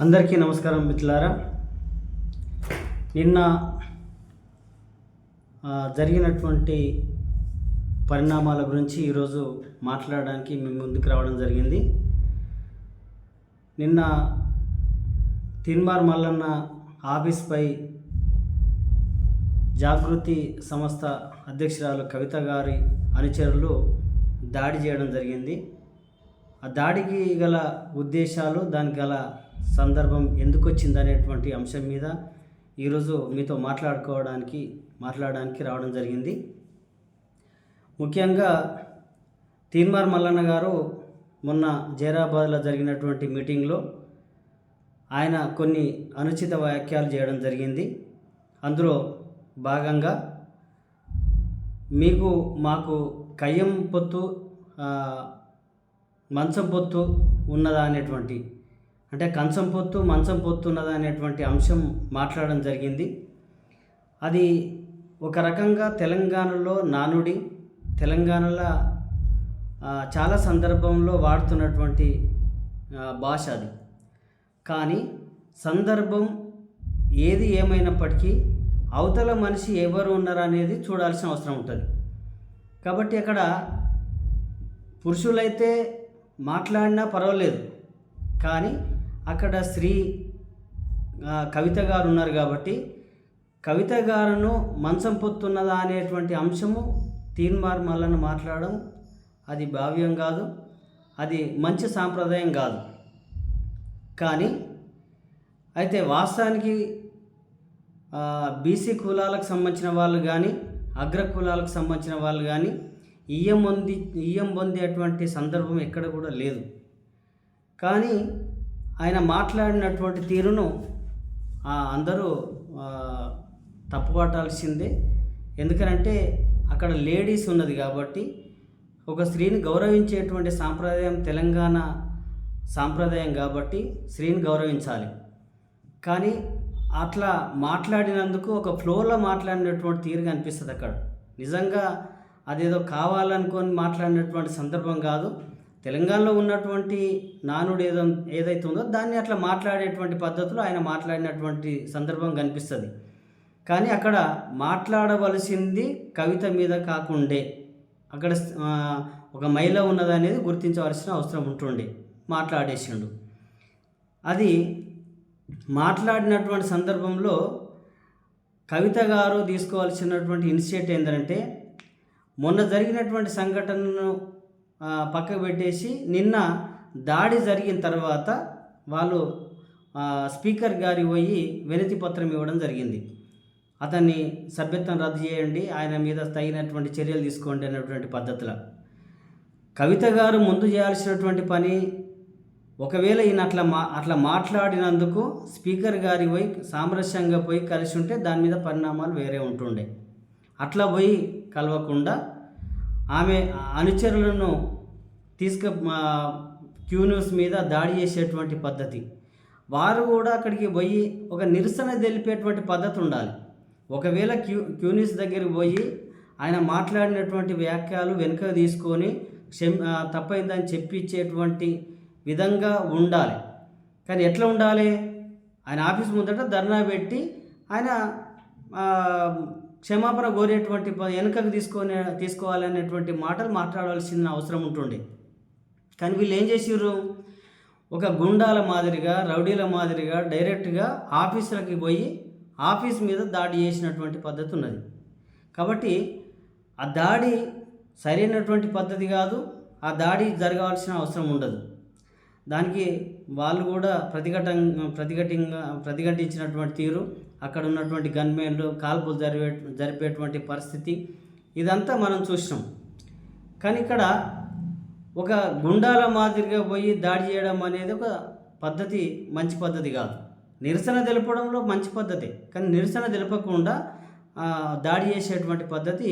అందరికీ నమస్కారం మిత్రులారా. నిన్న జరిగినటువంటి పరిణామాల గురించి ఈరోజు మాట్లాడడానికి మేము ముందుకు రావడం జరిగింది. నిన్న తిన్మార్ మల్లన్న ఆఫీస్పై జాగృతి సంస్థ అధ్యక్షురాలు కవిత గారి అనుచరులు దాడి చేయడం జరిగింది. ఆ దాడికి గల ఉద్దేశాలు దానికి గల సందర్భం ఎందుకు వచ్చింది అనేటువంటి అంశం మీద ఈరోజు మీతో మాట్లాడుకోవడానికి మాట్లాడడానికి రావడం జరిగింది. ముఖ్యంగా తీన్మార్ మల్లన్న గారు మొన్న జైరాబాద్లో జరిగినటువంటి మీటింగ్లో ఆయన కొన్ని అనుచిత వ్యాఖ్యలు చేయడం జరిగింది. అందులో భాగంగా మీకు మాకు కయ్యం పొత్తు మంచం పొత్తు ఉన్నదా అనేటువంటి అంటే కంచం పొత్తు మంచం పొత్తు ఉన్నదా అనేటువంటి అంశం మాట్లాడడం జరిగింది. అది ఒక రకంగా తెలంగాణలో నానుడి తెలంగాణలో చాలా సందర్భంలో వాడుతున్నటువంటి భాష అది. కానీ సందర్భం ఏది ఏమైనప్పటికీ అవతల మనిషి ఎవరు ఉన్నారు అనేది చూడాల్సిన అవసరం ఉంటుంది. కాబట్టి అక్కడ పురుషులైతే మాట్లాడినా పర్వాలేదు. కానీ అక్కడ స్త్రీ కవిత గారు ఉన్నారు కాబట్టి కవిత గారును మంచం పొత్తున్నదా అనేటువంటి అంశము తీన్మార్ మల్లన్న మాట్లాడడం అది భావ్యం కాదు అది మంచి సాంప్రదాయం కాదు. కానీ అయితే వాస్తవానికి బీసీ కులాలకు సంబంధించిన వాళ్ళు కానీ అగ్ర కులాలకు సంబంధించిన వాళ్ళు కానీ ఇయ్యం పొంది ఇయ్యం పొందేటువంటి సందర్భం ఎక్కడ కూడా లేదు. కానీ ఆయన మాట్లాడినటువంటి తీరును ఆ, అందరూ తప్పుపట్టాల్సిందే. ఎందుకనంటే అక్కడ లేడీస్ ఉన్నది కాబట్టి ఒక స్త్రీని గౌరవించేటువంటి సాంప్రదాయం తెలంగాణ సాంప్రదాయం కాబట్టి స్త్రీని గౌరవించాలి. కానీ అట్లా మాట్లాడినందుకు ఒక ఫ్లోలో మాట్లాడినటువంటి తీరు కనిపిస్తుంది అక్కడ నిజంగా అదేదో కావాలనుకొని మాట్లాడినటువంటి సందర్భం కాదు. తెలంగాణలో ఉన్నటువంటి నానుడు ఏదో ఏదైతే ఉందో దాన్ని అట్లా మాట్లాడేటువంటి పద్ధతిలో ఆయన మాట్లాడినటువంటి సందర్భం కనిపిస్తుంది. కానీ అక్కడ మాట్లాడవలసింది కవిత మీద కాకుండే. అక్కడ ఒక మహిళ ఉన్నదనేది గుర్తించవలసిన అవసరం ఉంటుండే. మాట్లాడేసిండు. అది మాట్లాడినటువంటి సందర్భంలో కవిత గారు తీసుకోవాల్సినటువంటి ఇనిషియేట్ ఏంటంటే మొన్న జరిగినటువంటి సంఘటనను పక్కకు పెట్టేసి నిన్న దాడి జరిగిన తర్వాత వాళ్ళు స్పీకర్ గారి పోయి వినతి పత్రం ఇవ్వడం జరిగింది. అతన్ని సభ్యత్వం రద్దు చేయండి ఆయన మీద తగినటువంటి చర్యలు తీసుకోండి అనేటువంటి పద్ధతిలో. కవిత గారు ముందు చేయాల్సినటువంటి పని ఒకవేళ ఈయన అట్లా మా అట్లా మాట్లాడినందుకు స్పీకర్ గారి పోయి సామరస్యంగా పోయి కలిసి ఉంటే దాని మీద పరిణామాలు వేరే ఉంటుండే. అట్లా పోయి కలవకుండా ఆమె అనుచరులను తీసుక క్యూ న్యూస్ మీద దాడి చేసేటువంటి పద్ధతి. వారు కూడా అక్కడికి పోయి ఒక నిరసన తెలిపేటువంటి పద్ధతి ఉండాలి. ఒకవేళ క్యూ క్యూ న్యూస్ దగ్గరికి పోయి ఆయన మాట్లాడినటువంటి వ్యాఖ్యలు వెనుక తీసుకొని క్షమ్ తప్పైందని చెప్పించేటువంటి విధంగా ఉండాలి. కానీ ఎట్లా ఉండాలి? ఆయన ఆఫీస్ ముందట ధర్నా పెట్టి ఆయన క్షమాపణ కోరేటువంటి ప- వెనుకకు తీసుకొని తీసుకోవాలనేటువంటి మాటలు మాట్లాడవలసిన అవసరం ఉంటుండే. కానీ వీళ్ళు ఏం చేసిర్రు? ఒక గుండాల మాదిరిగా రౌడీల మాదిరిగా డైరెక్ట్గా ఆఫీసులకి పోయి ఆఫీస్ మీద దాడి చేసినటువంటి పద్ధతి ఉన్నది. కాబట్టి ఆ దాడి సరైనటువంటి పద్ధతి కాదు ఆ దాడి జరగాల్సిన అవసరం ఉండదు. దానికి వాళ్ళు కూడా ప్రతిఘటన ప్రతిఘటంగా ప్రతిఘటించినటువంటి తీరు అక్కడ ఉన్నటువంటి గన్మెన్లు కాల్పులు జరిపే జరిపేటువంటి పరిస్థితి ఇదంతా మనం చూసినాం. కానీ ఇక్కడ ఒక గుండాల మాదిరిగా పోయి దాడి చేయడం అనేది ఒక పద్ధతి మంచి పద్ధతి కాదు. నిరసన తెలపడంలో మంచి పద్ధతి కానీ నిరసన తెలపకుండా దాడి చేసేటువంటి పద్ధతి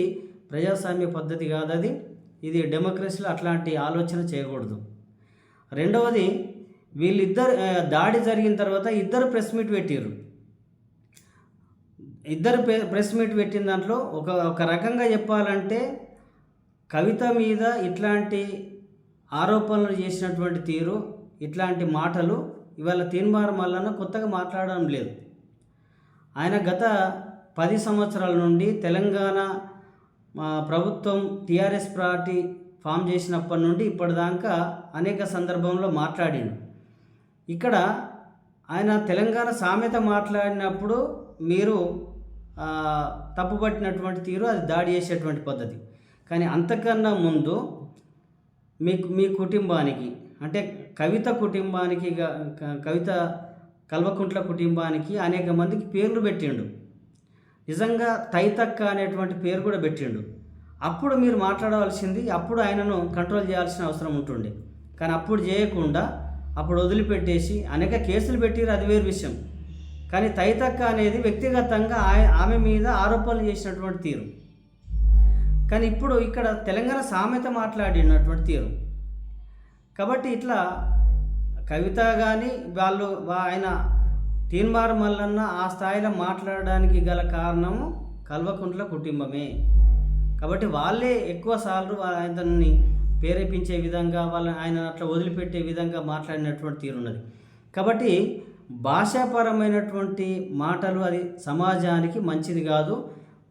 ప్రజాస్వామ్య పద్ధతి కాదు అది. ఇది డెమోక్రసీలో అట్లాంటి ఆలోచన చేయకూడదు. రెండవది వీళ్ళిద్దరు దాడి జరిగిన తర్వాత ఇద్దరు ప్రెస్ మీట్ పెట్టారు ఇద్దరు ప్రె- ప్రెస్ మీట్ పెట్టిన దాంట్లో ఒక ఒక రకంగా చెప్పాలంటే కవిత మీద ఇట్లాంటి ఆరోపణలు చేసినటువంటి తీరు ఇట్లాంటి మాటలు ఇవాళ తీన్మార్ మల్లన్న కొత్తగా మాట్లాడడం లేదు. ఆయన గత పది సంవత్సరాల నుండి తెలంగాణ ప్రభుత్వం టీఆర్ఎస్ పార్టీ ఫామ్ చేసినప్పటి నుండి ఇప్పటిదాకా అనేక సందర్భంలో మాట్లాడిండు. ఇక్కడ ఆయన తెలంగాణ సామెత మాట్లాడినప్పుడు మీరు తప్పుపట్టినటువంటి తీరు అది దాడి చేసేటువంటి పద్ధతి. కానీ అంతకన్నా ముందు మీకు మీ కుటుంబానికి అంటే కవిత కుటుంబానికి కవిత కల్వకుంట్ల కుటుంబానికి అనేక మందికి పేర్లు పెట్టిండు. నిజంగా తైతక్క అనేటువంటి పేరు కూడా పెట్టిండు. అప్పుడు మీరు మాట్లాడవలసింది అప్పుడు ఆయనను కంట్రోల్ చేయాల్సిన అవసరం ఉంటుండే. కానీ అప్పుడు చేయకుండా అప్పుడు వదిలిపెట్టేసి అనేక కేసులు పెట్టిరు అది వేరు విషయం. కానీ తైతక్క అనేది వ్యక్తిగతంగా ఆయ- ఆమె మీద ఆరోపణలు చేసినటువంటి తీరు. కానీ ఇప్పుడు ఇక్కడ తెలంగాణ సామెత మాట్లాడినటువంటి తీరు. కాబట్టి ఇట్లా కవిత కానీ వాళ్ళు ఆయన తీన్మార్ మల్లన్న ఆ స్థాయిలో మాట్లాడడానికి గల కారణము కల్వకుంట్ల కుటుంబమే. కాబట్టి వాళ్ళే ఎక్కువ సార్లు ఆయనని ప్రేరేపించే విధంగా వాళ్ళని ఆయన అట్లా వదిలిపెట్టే విధంగా మాట్లాడినటువంటి తీరున్నది. కాబట్టి భాషాపరమైనటువంటి మాటలు అది సమాజానికి మంచిది కాదు.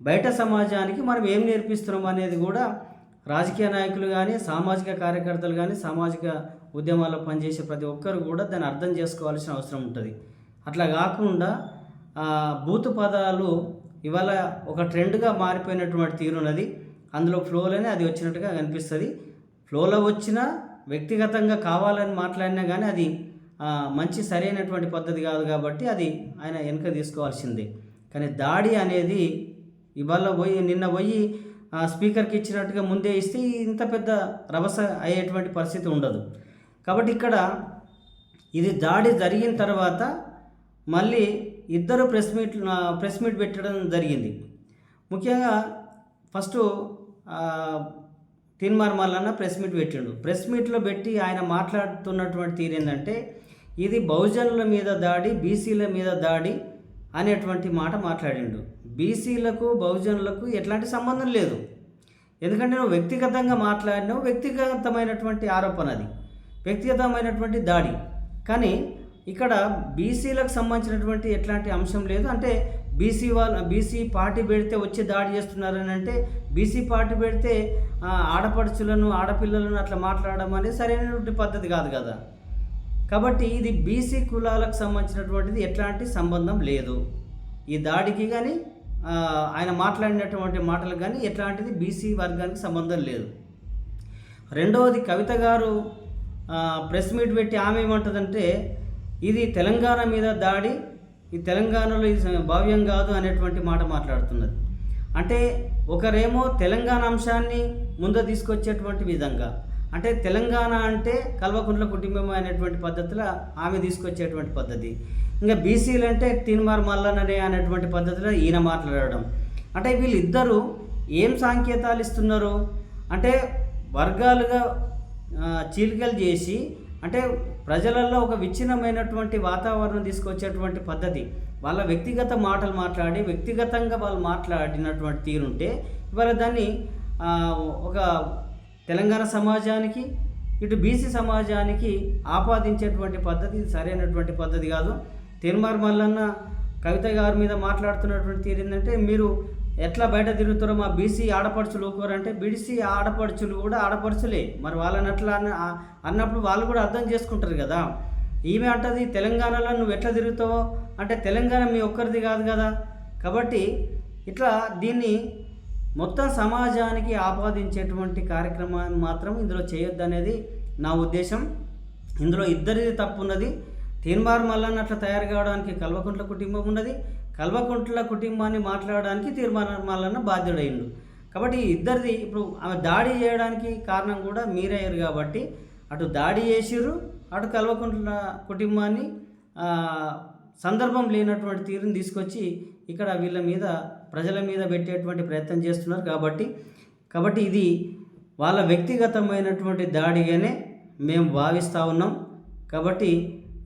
బయట సమాజానికి మనం ఏం నేర్పిస్తున్నాం అనేది కూడా రాజకీయ నాయకులు కానీ సామాజిక కార్యకర్తలు కానీ సామాజిక ఉద్యమాల్లో పనిచేసే ప్రతి ఒక్కరు కూడా దాన్ని అర్థం చేసుకోవాల్సిన అవసరం ఉంటుంది. అట్లా కాకుండా భూత పదాలు ఇవాళ ఒక ట్రెండ్గా మారిపోయినటువంటి తీరున్నది అందులో ఫ్లోలోనే అది వచ్చినట్టుగా కనిపిస్తుంది. ఫ్లోలో వచ్చినా వ్యక్తిగతంగా కావాలని మాట్లాడినా కానీ అది మంచి సరైనటువంటి పద్ధతి కాదు కాబట్టి అది ఆయన వెనుక తీసుకోవాల్సింది. కానీ దాడి అనేది ఇవాళ పోయి నిన్న పోయి స్పీకర్కి ఇచ్చినట్టుగా ముందే ఇస్తే ఇంత పెద్ద రభస అయ్యేటువంటి పరిస్థితి ఉండదు. కాబట్టి ఇక్కడ ఇది దాడి జరిగిన తర్వాత మళ్ళీ ఇద్దరు ప్రెస్ మీట్ ప్రెస్ మీట్ పెట్టడం జరిగింది. ముఖ్యంగా first Teenmar Mallanna press meet పెట్టిండు. ప్రెస్ మీట్లో పెట్టి ఆయన మాట్లాడుతున్నటువంటి తీరు ఏంటంటే ఇది బహుజనుల మీద దాడి బీసీల మీద దాడి అనేటువంటి మాట మాట్లాడిండు. బీసీలకు బహుజనులకు ఎట్లాంటి సంబంధం లేదు. ఎందుకంటే నువ్వు వ్యక్తిగతంగా మాట్లాడినావు వ్యక్తిగతమైనటువంటి ఆరోపణ అది వ్యక్తిగతమైనటువంటి దాడి. కానీ ఇక్కడ బీసీలకు సంబంధించినటువంటి ఎట్లాంటి అంశం లేదు. అంటే బీసీ వాళ్ళ బీసీ పార్టీ పెడితే వచ్చి దాడి చేస్తున్నారని అంటే బీసీ పార్టీ పెడితే ఆడపడుచులను ఆడపిల్లలను అట్లా మాట్లాడడం అనేది సరైనటువంటి పద్ధతి కాదు కదా. కాబట్టి ఇది బీసీ కులాలకు సంబంధించినటువంటిది ఎట్లాంటి సంబంధం లేదు. ఈ దాడికి కానీ ఆయన మాట్లాడినటువంటి మాటలు కానీ ఎట్లాంటిది బీసీ వర్గానికి సంబంధం లేదు. రెండవది కవిత గారు ప్రెస్ మీట్ పెట్టి ఆమె ఏమంటుందంటే ఇది తెలంగాణ మీద దాడి ఈ తెలంగాణలో ఇది భావ్యం కాదు అనేటువంటి మాట మాట్లాడుతున్నది. అంటే ఒకరేమో తెలంగాణ అంశాన్ని ముందు తీసుకొచ్చేటువంటి విధంగా అంటే తెలంగాణ అంటే కల్వకుంట్ల కుటుంబం అనేటువంటి పద్ధతిలో ఆమె తీసుకొచ్చేటువంటి పద్ధతి. ఇంకా బీసీలు అంటే తీన్మార్ మల్లననే అనేటువంటి పద్ధతిలో ఈయన మాట్లాడడం. అంటే వీళ్ళిద్దరూ ఏం సాంకేతాలు ఇస్తున్నారు? అంటే వర్గాలుగా చీలికలు చేసి అంటే ప్రజలలో ఒక విచ్ఛిన్నమైనటువంటి వాతావరణం తీసుకొచ్చేటువంటి పద్ధతి. వాళ్ళ వ్యక్తిగత మాటలు మాట్లాడి వ్యక్తిగతంగా వాళ్ళు మాట్లాడినటువంటి తీరుంటే ఇవాళ దాన్ని ఒక తెలంగాణ సమాజానికి ఇటు బీసీ సమాజానికి ఆపాదించేటువంటి పద్ధతి సరైనటువంటి పద్ధతి కాదు. తిరుమల మల్లన్న కవిత గారి మీద మాట్లాడుతున్నటువంటి తీరు ఏంటంటే మీరు ఎట్లా బయట తిరుగుతారో మా బీసీ ఆడపడుచులు ఊరుకోరంటే బీసీ ఆడపడుచులు కూడా ఆడపడుచులే. మరి వాళ్ళని అట్లా అన్న అన్నప్పుడు వాళ్ళు కూడా అర్థం చేసుకుంటారు కదా. ఈమె అంటది తెలంగాణలో నువ్వు ఎట్లా తిరుగుతావో? అంటే తెలంగాణ మీ ఒక్కరిది కాదు కదా. కాబట్టి ఇట్లా దీన్ని మొత్తం సమాజానికి ఆపాదించేటువంటి కార్యక్రమాన్ని మాత్రం ఇందులో చేయొద్దు అనేది నా ఉద్దేశం. ఇందులో ఇద్దరిది తప్పు ఉన్నది తీన్మార్ మల్లన్న అట్లా తయారు కావడానికి కల్వకుంట్ల కుటుంబం ఉన్నది. కల్వకుంట్ల కుటుంబాన్ని మాట్లాడడానికి తీర్మానం మల్లన్న బాధ్యుడైండు కాబట్టి ఈ ఇద్దరిది ఇప్పుడు ఆమె దాడి చేయడానికి కారణం కూడా మీరయ్యారు కాబట్టి అటు దాడి చేసిర్రు అటు కల్వకుంట్ల కుటుంబాన్ని సందర్భం లేనటువంటి తీరుని తీసుకొచ్చి ఇక్కడ వీళ్ళ మీద ప్రజల మీద పెట్టేటువంటి ప్రయత్నం చేస్తున్నారు కాబట్టి కాబట్టి ఇది వాళ్ళ వ్యక్తిగతమైనటువంటి దాడిగానే మేము భావిస్తూ ఉన్నాం. కాబట్టి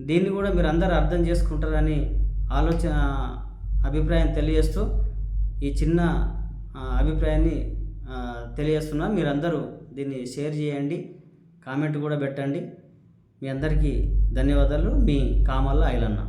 దీన్ని కూడా మీరు అందరూ అర్థం చేసుకుంటారని ఆలోచన అభిప్రాయం తెలియజేస్తూ ఈ చిన్న అభిప్రాయాన్ని తెలియజేస్తున్నా. మీరందరూ దీన్ని షేర్ చేయండి కామెంట్ కూడా పెట్టండి. మీ అందరికీ ధన్యవాదాలు. మీ కామల్ల ఐలన్న.